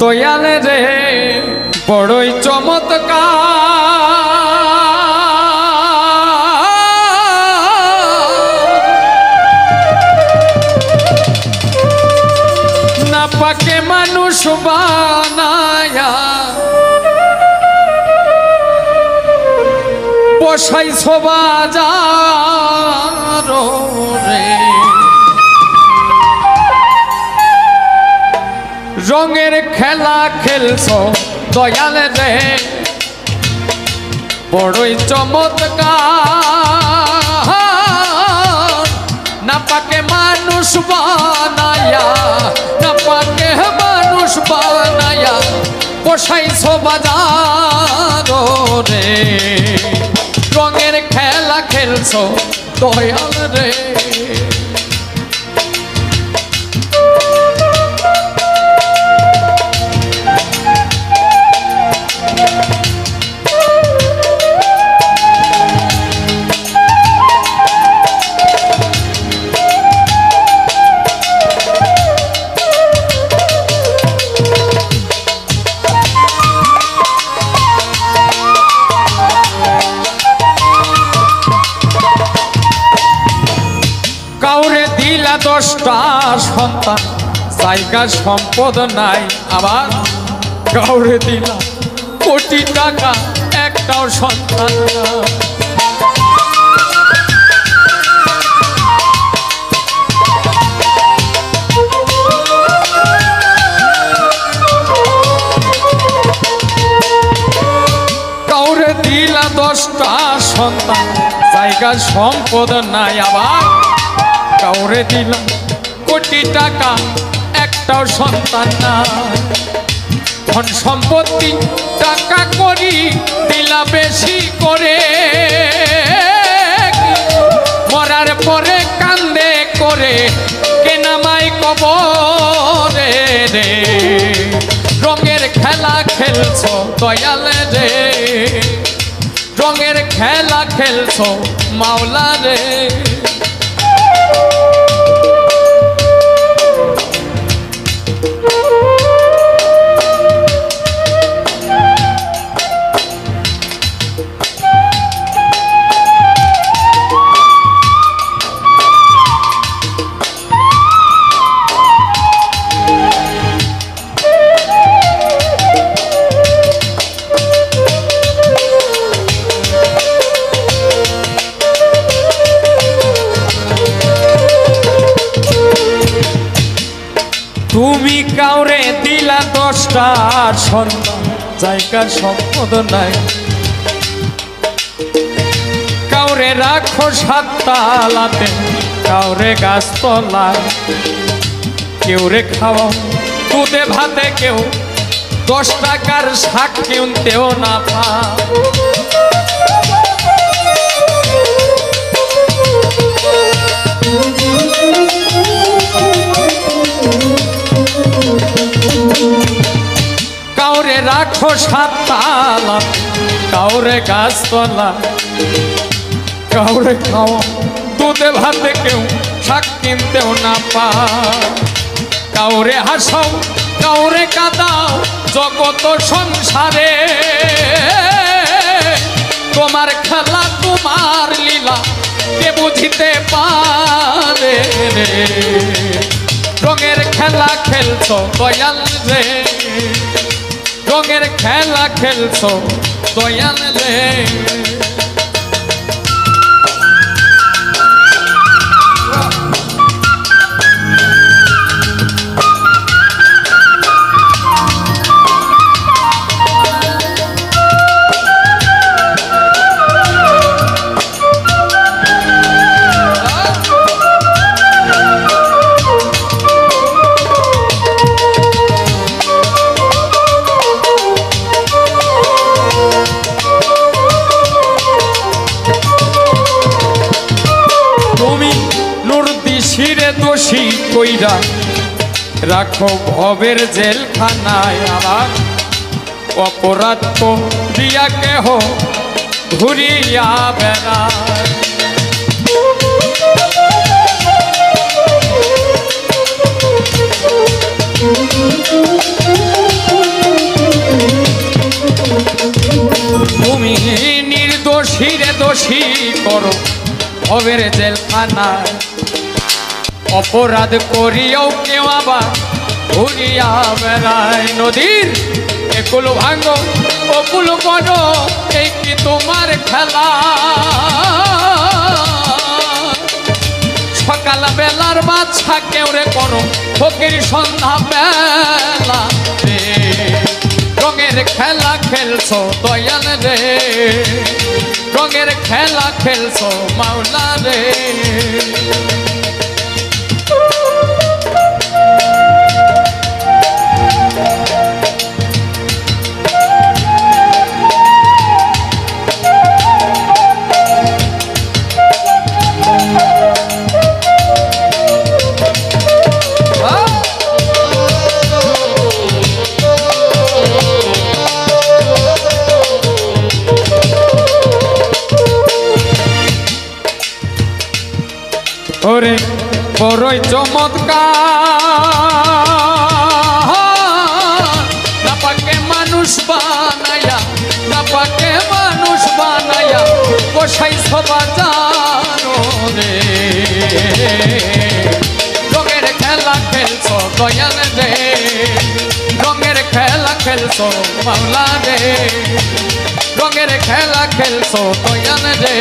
দয়ালে রে বড়ই চমৎকার। পাকে মানুষ বানায়া বসাই বাজার রে রঙের খেলা খেলছ, দয়াল রে। বড়ই চমৎকার। না পাকে মানুষ বানায়া না পাকে মানুষ বানায়া বসাইছ বাজার রে। রঙের খেলা খেলছ, দয়াল রে। দশটা সন্তান জায়গা সম্পদ নাই, আবার কাউরে দিলা কোটি টাকা, একটাও সন্তান কাউরে দিলা দশটা সন্তান জায়গা সম্পদ নাই, আবার কাউরে দিলাম কোটি টাকা, একটাও সন্তান না ধন সম্পত্তি টাকা করি, দিলা বেশি করে। মরার পরে কান্দে করে কেনামাই কবরে রে। রঙের খেলা খেলছ দয়াল রে। রঙের খেলা খেলছ মাওলা রে। কাউরে দিলা দশটা সন্তান, জায়গার সম্পদ নাই। কাউরে রাখো সাতটালাতে কাউরে গাছতলায় কেউ রে খাওয়াও দুধে ভাতে কেউ দশ টাকার শাক কিনতেও না পা রাখো সাতটালা কাউরে গাছতলা, কাউরে খাও দুধে ভাতে কেউ শাক কিনতেও না পা কাউরে হাসাও, কাউরে কাদাও, জগত সংসারে। তোমার খেলা, তোমার লীলা, কে বুঝিতে পারে রঙের খেলা খেলছো, দয়াল রে। রঙের খেলা খেলছো দয়াল রে। কইরা রাখো ভবের জেলখানায় আমার অপরাধ তো দিয়া কেহ ঘুরিয়া বেড়ায়। তুমি নির্দোষী রে দোষী করো ভবের জেলখানায়। অপরাধ করিয়াও কেউ আবার ঘুরিয়া বেড়ায় নদীর একুল ভাঙ্গ, অকুল করো এই কি তোমার খেলা? সকাল বেলার বাচ্চা কেউ রে কোনো ফকির সন্ধ্যা বেলা রে। রঙের খেলা খেলছো দয়াল রে, রঙের খেলা খেলছো মাওলা রে। ওরে বড়ই চমৎকার। নাপাকে মানুষ বানায়া, নাপাকে মানুষ বানায়া কষাই সবা জানো রে রঙের খেলা খেলছো দয়াল রে, রঙের খেলা খেলছো মাওলা রে। রঙের খেলা খেলছো দয়াল রে।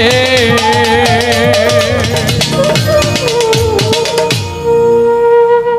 હે.